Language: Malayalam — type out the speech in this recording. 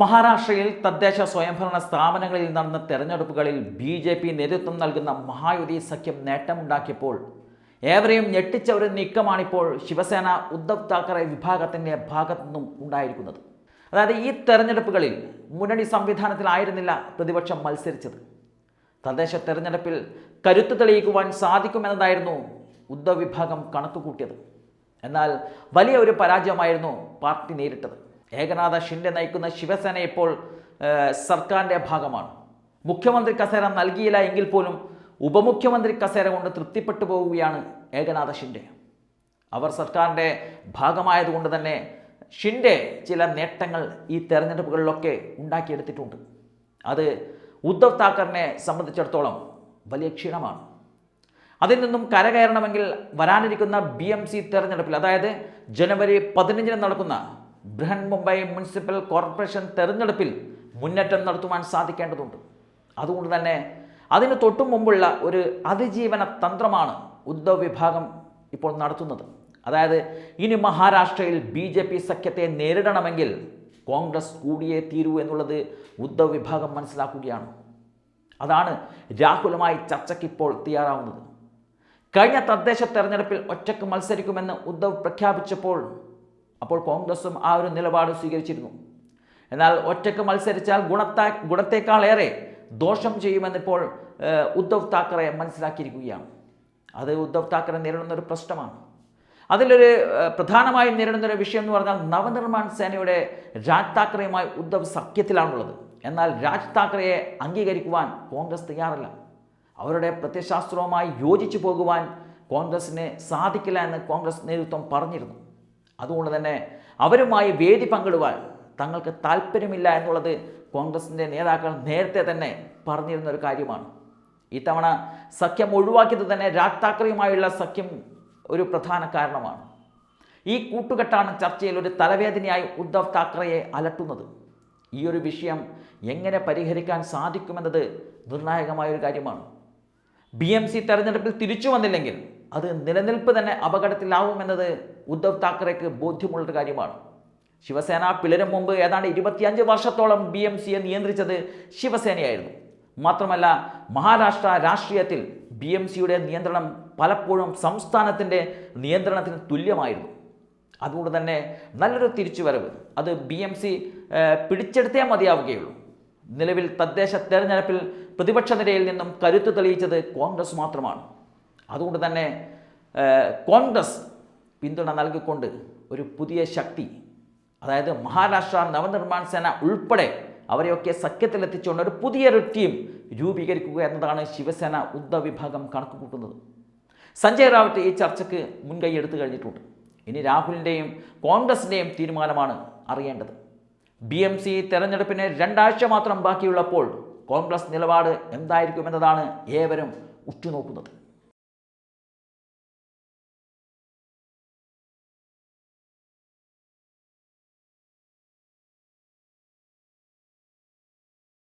മഹാരാഷ്ട്രയിൽ തദ്ദേശ സ്വയംഭരണ സ്ഥാപനങ്ങളിൽ നടന്ന തെരഞ്ഞെടുപ്പുകളിൽ ബി ജെ പി നേതൃത്വം നൽകുന്ന മഹായുതി സഖ്യം നേട്ടമുണ്ടാക്കിയപ്പോൾ ഏവരെയും ഞെട്ടിച്ച ഒരു നീക്കമാണിപ്പോൾ ശിവസേന ഉദ്ധവ് താക്കറെ വിഭാഗത്തിന്റെ ഭാഗത്തു നിന്നും ഉണ്ടായിരിക്കുന്നത്. അതായത് ഈ തെരഞ്ഞെടുപ്പുകളിൽ മുന്നണി സംവിധാനത്തിലായിരുന്നില്ല പ്രതിപക്ഷം മത്സരിച്ചത്. തദ്ദേശ തെരഞ്ഞെടുപ്പിൽ കരുത്ത് തെളിയിക്കുവാൻ സാധിക്കുമെന്നതായിരുന്നു ഉദ്ധവ് വിഭാഗം കണക്കുകൂട്ടിയത്. എന്നാൽ വലിയ ഒരു പരാജയമായിരുന്നു പാർട്ടി നേരിട്ടത്. ഏകനാഥ ഷിൻഡെ നയിക്കുന്ന ശിവസേന ഇപ്പോൾ സർക്കാരിന്റെ ഭാഗമാണ്. മുഖ്യമന്ത്രി കസേര നൽകിയില്ല എങ്കിൽ പോലും ഉപമുഖ്യമന്ത്രി കസേര കൊണ്ട് തൃപ്തിപ്പെട്ടു പോവുകയാണ് ഏകനാഥ ഷിൻഡെ. അവർ സർക്കാരിന്റെ ഭാഗമായതുകൊണ്ട് തന്നെ ഷിൻഡെ ചില നേട്ടങ്ങൾ ഈ തെരഞ്ഞെടുപ്പുകളിലൊക്കെ ഉണ്ടാക്കിയെടുത്തിട്ടുണ്ട്. അത് ഉദ്ധവ് താക്കറിനെ സംബന്ധിച്ചിടത്തോളം വലിയ ക്ഷീണമാണ്. അതിൽ നിന്നും കരകയറണമെങ്കിൽ വരാനിരിക്കുന്ന ബി എം സി തെരഞ്ഞെടുപ്പിൽ അതായത് ജനുവരി പതിനഞ്ചിന് നടക്കുന്ന ബൃഹൻ മുംബൈ മുനിസിപ്പൽ കോർപ്പറേഷൻ തെരഞ്ഞെടുപ്പിൽ മുന്നേറ്റം നടത്തുവാൻ സാധിക്കേണ്ടതുണ്ട്. അതുകൊണ്ട് തന്നെ അതിന് തൊട്ടു മുമ്പുള്ള ഒരു അതിജീവന തന്ത്രമാണ് ഉദ്ധവ് വിഭാഗം ഇപ്പോൾ നടത്തുന്നത്. അതായത് ഇനി മഹാരാഷ്ട്രയിൽ ബി ജെ പി സഖ്യത്തെ നേരിടണമെങ്കിൽ കോൺഗ്രസ് കൂടിയേ തീരൂ എന്നുള്ളത് ഉദ്ധവ് വിഭാഗം മനസ്സിലാക്കുകയാണ്. അതാണ് രാഹുലുമായി ചർച്ചയ്ക്ക് ഇപ്പോൾ തയ്യാറാവുന്നത്. കഴിഞ്ഞ തദ്ദേശ തെരഞ്ഞെടുപ്പിൽ ഒറ്റയ്ക്ക് മത്സരിക്കുമെന്ന് ഉദ്ധവ് പ്രഖ്യാപിച്ചപ്പോൾ അപ്പോൾ കോൺഗ്രസും ആ ഒരു നിലപാട് സ്വീകരിച്ചിരുന്നു. എന്നാൽ ഒറ്റയ്ക്ക് മത്സരിച്ചാൽ ഗുണത്താ ഗുണത്തേക്കാളേറെ ദോഷം ചെയ്യുമെന്നിപ്പോൾ ഉദ്ധവ് താക്കറെ മനസ്സിലാക്കിയിരിക്കുകയാണ്. അത് ഉദ്ധവ് താക്കറെ നേരിടുന്ന ഒരു പ്രശ്നമാണ്. അതിലൊരു പ്രധാനമായും നേരിടുന്ന ഒരു വിഷയം എന്ന് പറഞ്ഞാൽ നവനിർമ്മാൺ സേനയുടെ രാജ് താക്കറെയുമായി ഉദ്ധവ് സഖ്യത്തിലാണുള്ളത്. എന്നാൽ രാജ് താക്കറയെ അംഗീകരിക്കുവാൻ കോൺഗ്രസ് തയ്യാറല്ല. അവരുടെ പ്രത്യശാസ്ത്രവുമായി യോജിച്ചു പോകുവാൻ കോൺഗ്രസ്സിന് സാധിക്കില്ല എന്ന് കോൺഗ്രസ് നേതൃത്വം പറഞ്ഞിരുന്നു. അതുകൊണ്ട് തന്നെ അവരുമായി വേദി പങ്കിടുവാൻ തങ്ങൾക്ക് താല്പര്യമില്ല എന്നുള്ളത് കോൺഗ്രസിന്റെ നേതാക്കൾ നേരത്തെ തന്നെ പറഞ്ഞിരുന്ന ഒരു കാര്യമാണ്. ഇത്തവണ സഖ്യം ഒഴിവാക്കിയത് തന്നെ രാജ് താക്കറെയുമായുള്ള സഖ്യം ഒരു പ്രധാന കാരണമാണ്. ഈ കൂട്ടുകെട്ടാണ് ചർച്ചയിൽ ഒരു തലവേദനയായി ഉദ്ധവ് താക്കറെയെ അലട്ടുന്നത്. ഈ ഒരു വിഷയം എങ്ങനെ പരിഹരിക്കാൻ സാധിക്കുമെന്നത് നിർണായകമായ ഒരു കാര്യമാണ്. ബി എം സി തെരഞ്ഞെടുപ്പിൽ തിരിച്ചു വന്നില്ലെങ്കിൽ അത് നിലനിൽപ്പ് തന്നെ അപകടത്തിലാവുമെന്നത് ഉദ്ധവ് താക്കറെക്ക് ബോധ്യമുള്ളൊരു കാര്യമാണ്. ശിവസേന പിളരും മുമ്പ് ഏതാണ്ട് ഇരുപത്തിയഞ്ച് വർഷത്തോളം ബി എം സിയെ നിയന്ത്രിച്ചത് ശിവസേനയായിരുന്നു. മാത്രമല്ല മഹാരാഷ്ട്ര രാഷ്ട്രീയത്തിൽ ബി എം സിയുടെ നിയന്ത്രണം പലപ്പോഴും സംസ്ഥാനത്തിന്റെ നിയന്ത്രണത്തിന് തുല്യമായിരുന്നു. അതുകൊണ്ട് തന്നെ നല്ലൊരു തിരിച്ചുവരവ്. അത് ബി എം സി പിടിച്ചെടുത്തേ മതിയാവുകയുള്ളൂ. നിലവിൽ തദ്ദേശ തെരഞ്ഞെടുപ്പിൽ പ്രതിപക്ഷ നിരയിൽ നിന്നും കരുത്ത് തെളിയിച്ചത് കോൺഗ്രസ് മാത്രമാണ്. അതുകൊണ്ട് തന്നെ കോൺഗ്രസ് പിന്തുണ നൽകിക്കൊണ്ട് ഒരു പുതിയ ശക്തി അതായത് മഹാരാഷ്ട്ര നവനിർമ്മാൺ സേന ഉൾപ്പെടെ അവരെയൊക്കെ സഖ്യത്തിലെത്തിച്ചുകൊണ്ട് ഒരു പുതിയൊരു ടീം രൂപീകരിക്കുക എന്നതാണ് ശിവസേന ഉദ്ധവ് വിഭാഗം കണക്കുകൂട്ടുന്നത്. സഞ്ജയ് റാവത്ത് ഈ ചർച്ചയ്ക്ക് മുൻകൈ എടുത്തു കഴിഞ്ഞിട്ടുണ്ട്. ഇനി രാഹുലിന്റെയും കോൺഗ്രസിന്റെയും തീരുമാനമാണ് അറിയേണ്ടത്. ബി എം സി തെരഞ്ഞെടുപ്പിന് രണ്ടാഴ്ച മാത്രം ബാക്കിയുള്ളപ്പോൾ കോൺഗ്രസ് നിലപാട് എന്തായിരിക്കുമെന്നതാണ് ഏവരും ഉറ്റുനോക്കുന്നത്.